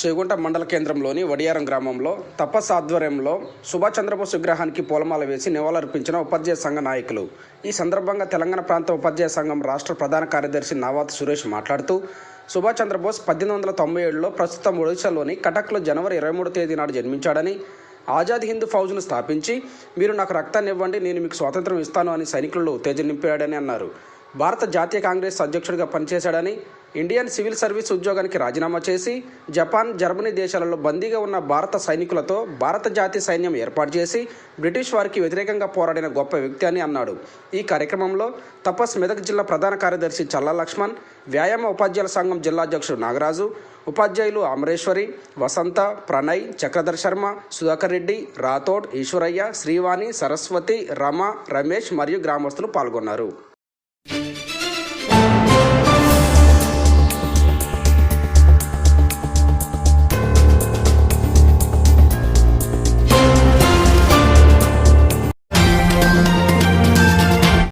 చేగుంట మండల కేంద్రంలోని వడియారం గ్రామంలో తపస్ ఆధ్వర్యంలో సుభాష్ చంద్రబోస్ విగ్రహానికి పూలమాల వేసి నివాళులర్పించిన ఉపాధ్యాయ సంఘ నాయకులు. ఈ సందర్భంగా తెలంగాణ ప్రాంత ఉపాధ్యాయ సంఘం రాష్ట్ర ప్రధాన కార్యదర్శి నావాత్ సురేష్ మాట్లాడుతూ సుభాష్ చంద్రబోస్ పద్దెనిమిది వందల తొంభై ఏడులో ప్రస్తుతం ఒడిశాలోని కటక్లో జనవరి ఇరవై మూడు తేదీ నాడు జన్మించాడని ఆజాద్ హింద్ ఫౌజ్ను స్థాపించి మీరు నాకు రక్తాన్ని ఇవ్వండి నేను మీకు స్వాతంత్రం ఇస్తాను అని సైనికుల్లో ఉత్తేజం నింపాడని అన్నారు. భారత జాతీయ కాంగ్రెస్ అధ్యక్షుడిగా పనిచేశాడని ఇండియన్ సివిల్ సర్వీస్ ఉద్యోగానికి రాజీనామా చేసి జపాన్ జర్మనీ దేశాలలో బందీగా ఉన్న భారత సైనికులతో భారత జాతీయ సైన్యం ఏర్పాటు చేసి బ్రిటిష్ వారికి వ్యతిరేకంగా పోరాడిన గొప్ప వ్యక్తి అని అన్నాడు. ఈ కార్యక్రమంలో తపస్ మెదక్ జిల్లా ప్రధాన కార్యదర్శి చల్లా లక్ష్మణ్ వ్యాయామ ఉపాధ్యాయుల సంఘం జిల్లా అధ్యక్షుడు నాగరాజు ఉపాధ్యాయులు అమరేశ్వరి వసంత ప్రణయ్ చక్రధర్ శర్మ సుధాకర్ రెడ్డి రాథోడ్ ఈశ్వరయ్య శ్రీవాణి సరస్వతి రమ రమేష్ మరియు గ్రామస్తులు పాల్గొన్నారు.